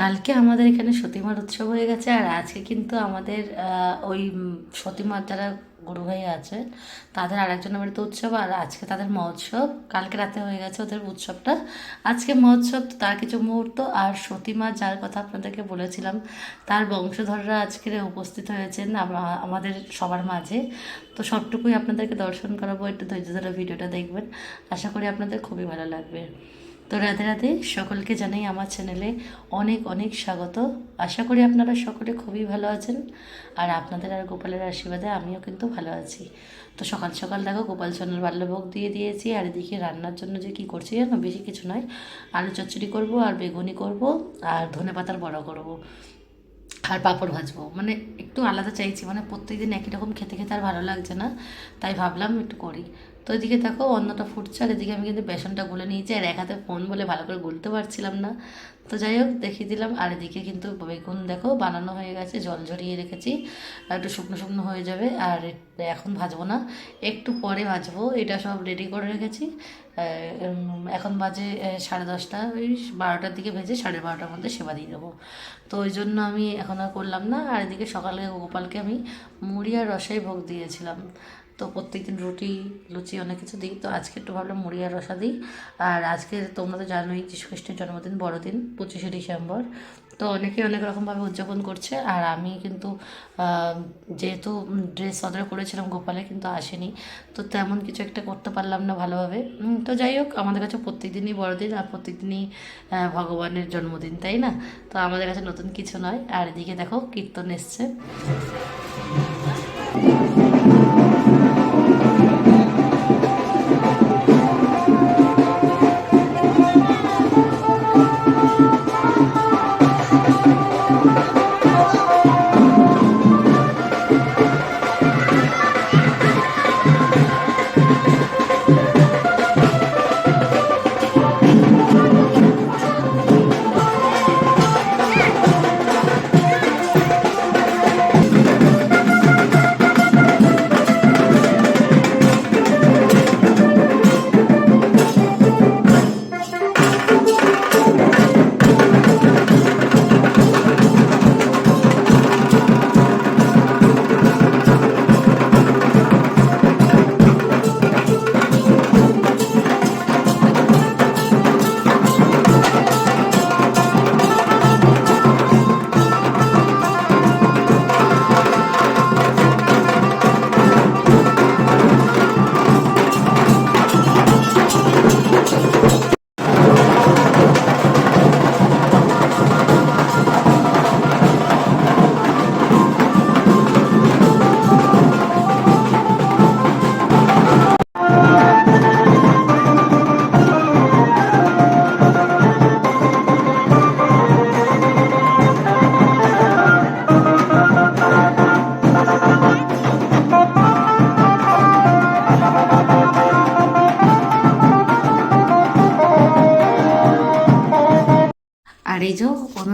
কালকে আমাদের এখানে সতীমার উৎসব হয়ে গেছে আর আজকে কিন্তু আমাদের ওই সতীমার যারা গুরু ভাই আছে, তাদের আরেকজনের বাড়িতে উৎসব আর আজকে তাদের মহোৎসব। কালকে রাতে হয়ে গেছে ওদের উৎসবটা। আজকে মহোৎসব তার কিছু মুহূর্ত আর সতীমা যার কথা আপনাদেরকে বলেছিলাম, তার বংশধররা আজকে উপস্থিত হয়েছেন আমাদের সবার মাঝে। তো সবটুকুই আপনাদেরকে দর্শন করাবো, একটু ধৈর্য ধরে ভিডিওটা দেখবেন। আশা করি আপনাদের খুবই ভালো লাগবে। তো রাধে রাধে, সকলকে জানাই আমার চ্যানেলে অনেক অনেক স্বাগত। আশা করি আপনারা সকলে খুবই ভালো আছেন আর আপনাদের আর গোপালের আশীর্বাদে আমিও কিন্তু ভালো আছি। তো সকাল সকাল দেখো গোপাল চন্দ্রের বাল্যভোগ দিয়ে দিয়েছি আর এদিকে রান্নার জন্য যে কি করছি জানো? বেশি কিছু নয়। আলু চচ্চড়ি করব আর বেগুনি করব আর ধনে পাতার বড়া করব আর পাঁপড় ভাজবো। মানে একটু আলাদা চাইছি মানে প্রত্যেকদিন একই রকম খেতে খেতে আর ভালো লাগছে না। তাই ভাবলাম একটু করি। তো এদিকে দেখো অন্যটা ফুটছে আর এদিকে আমি কিন্তু বেসনটা গুলে নিয়েছি আর এক হাতে ফোন বলে ভালো করে গুলতে পারছিলাম না। তো যাই হোক, দেখিয়ে দিলাম। আর এদিকে কিন্তু বেগুন দেখো বানানো হয়ে গেছে, জল ঝরিয়ে রেখেছি। একটু শুকনো শুকনো হয়ে যাবে আর এখন ভাজবো না। একটু পরে ভাজবো, এটা সব রেডি করে রেখেছি। এখন বাজে সাড়ে দশটা ওই বারোটার দিকে ভেজে সাড়ে বারোটার মধ্যে সেবা দিয়ে দেবো। তো ওই জন্য আমি এখন আর করলাম না। আর এদিকে সকালে গোপালকে আমি মুড়ি আর রসাই ভোগ দিয়েছিলাম। তো প্রত্যেকদিন রুটি লুচি অনেক কিছু দিই। তো আজকে একটু ভাবলাম মুড়ি আর রসা দিই। আর আজকে তোমরা তো জানোই যীশু খ্রিস্টের জন্মদিন বড়দিন পঁচিশে ডিসেম্বর। তো অনেকে অনেক রকমভাবে উদযাপন করছে। আর আমি কিন্তু যেহেতু ড্রেস অর্ডার করেছিলাম গোপালে কিন্তু আসেনি। তো তেমন কিছু একটা করতে পারলাম না ভালোভাবে। তো যাই হোক আমাদের কাছে প্রত্যেকদিনই বড়দিন আর প্রত্যেকদিনই আহ, ভগবানের জন্মদিন তাই না? তো আমাদের কাছে নতুন কিছু নয়। আর এদিকে দেখো কীর্তন এসছে।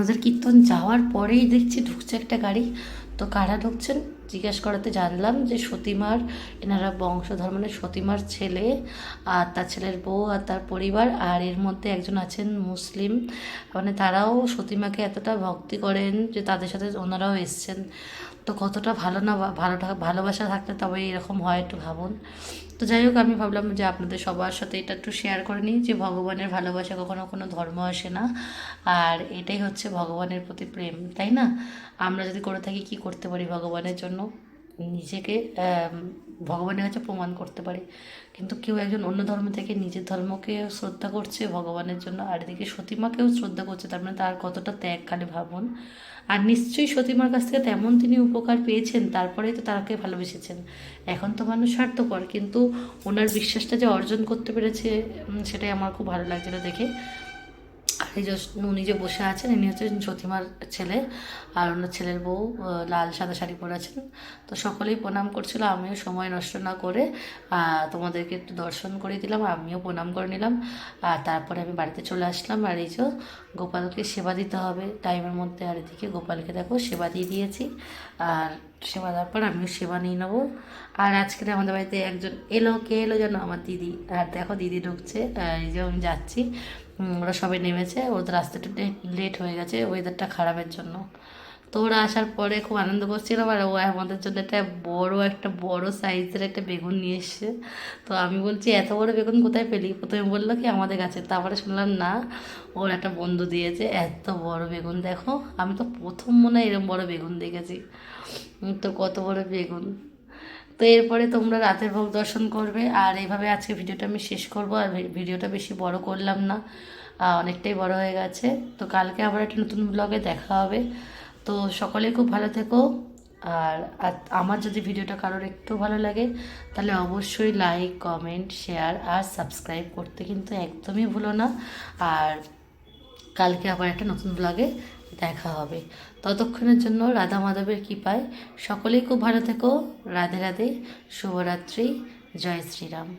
ওনাদের কীর্তন যাওয়ার পরেই দেখছি ঢুকছে একটা গাড়ি। তো কারা ঢুকছেন? জিজ্ঞেস করাতে জানলাম যে সতীমার, এনারা বংশধর মানে সতীমার ছেলে, আর তার ছেলের বউ, আর তার পরিবার, আর এর মধ্যে একজন আছেন মুসলিম। মানে তারাও সতীমাকে এতটা ভক্তি করেন যে তাদের সাথে ওনারাও এসছেন। তো কতটা ভালো না, ভালোটা, ভালোবাসা থাকলে তবে এরকম হয় একটু ভাবুন। তো যাই হোক, আমি ভাবলাম যে আপনাদের সবার সাথে এটা একটু শেয়ার করে নিই যে ভগবানের ভালোবাসা কখনো কোনো ধর্ম আসে না। আর এটাই হচ্ছে ভগবানের প্রতি প্রেম, তাই না? আমরা যদি করে থাকি, কি করতে পারি ভগবানের জন্য? নিজেকে ভগবানের কাছে প্রমাণ করতে পারি। কিন্তু কেউ একজন অন্য ধর্ম থেকে নিজের ধর্মকে শ্রদ্ধা করছে, ভগবানের জন্য আর এদিকে সতীমাকেও শ্রদ্ধা করছে, তার মানে তার কতটা ত্যাগ ভাবুন। আর নিশ্চয়ই সতীমার কাছ থেকে তেমন তিনি উপকার পেয়েছেন, তারপরেই তো তাকে ভালোবেসেছেন। এখন তো মানুষ স্বার্থপর, কিন্তু ওনার বিশ্বাসটা যে অর্জন করতে পেরেছে সেটাই আমার খুব ভালো লাগছিল দেখে। এই যে উনি যে বসে আছেন, ইনি হচ্ছেন সতীমার ছেলে, আর ওনার ছেলের বউ লাল সাদা শাড়ি পরে আছেন। তো সকলেই প্রণাম করছিল, আমিও সময় নষ্ট না করে তোমাদেরকে একটু দর্শন করে দিলাম, আমিও প্রণাম করে নিলাম। আর তারপরে আমি বাড়িতে চলে আসলাম, আর এই যে গোপালকে সেবা দিতে হবে, টাইমের মধ্যে আর এদিকে গোপালকে দেখো সেবা দিয়ে দিয়েছি। আর সেবা দেওয়ার পর আমিও সেবা নিয়ে নেব। আর আজকে আমাদের বাড়িতে একজন এলো, কে এলো যেন? আমার দিদি। আর দেখো দিদি ঢুকছে এই যে আমি যাচ্ছি। ওরা সবাই নেমেছে, ওদের রাস্তাটা লেট হয়ে গেছে ওয়েদারটা খারাপের জন্য। তো ওরা আসার পরে খুব আনন্দ করছিলাম আর ও আমাদের জন্য একটা বড় একটা বড় সাইজের একটা বেগুন নিয়ে এসছে। তো আমি বলছি, এত বড় বেগুন কোথায় পেলি? প্রথমে বলল কি, আমাদের কাছে। তারপরে শুনলাম, না, ওর একটা বন্ধু দিয়েছে, এত বড় বেগুন দেখো, আমি তো প্রথম মনে হয় এরকম বড় বেগুন দেখেছি। তো কত বড় বেগুন। তো এরপরে তোমরা রাতের ভোগ দর্শন করবে। আর এইভাবে আজকে ভিডিওটা আমি শেষ করব। আর ভিডিওটা বেশি বড় করলাম না। অনেকটাই বড় হয়ে গেছে। তো কালকে আবার একটা নতুন ব্লগে দেখা হবে। তো সকলে খুব ভালো থেকো। আর আমার যদি ভিডিওটা কারোর একটু ভালো লাগে, তাহলে অবশ্যই লাইক কমেন্ট শেয়ার আর সাবস্ক্রাইব করতে কিন্তু একদমই ভুলো না। আর কালকে আবার একটা নতুন ব্লগে দেখা হবে। ততক্ষণের জন্য রাধা মাধবের কৃপায় সকলেই খুব ভালো থেকো। রাধে রাধে, শুভরাত্রি, জয় শ্রীরাম।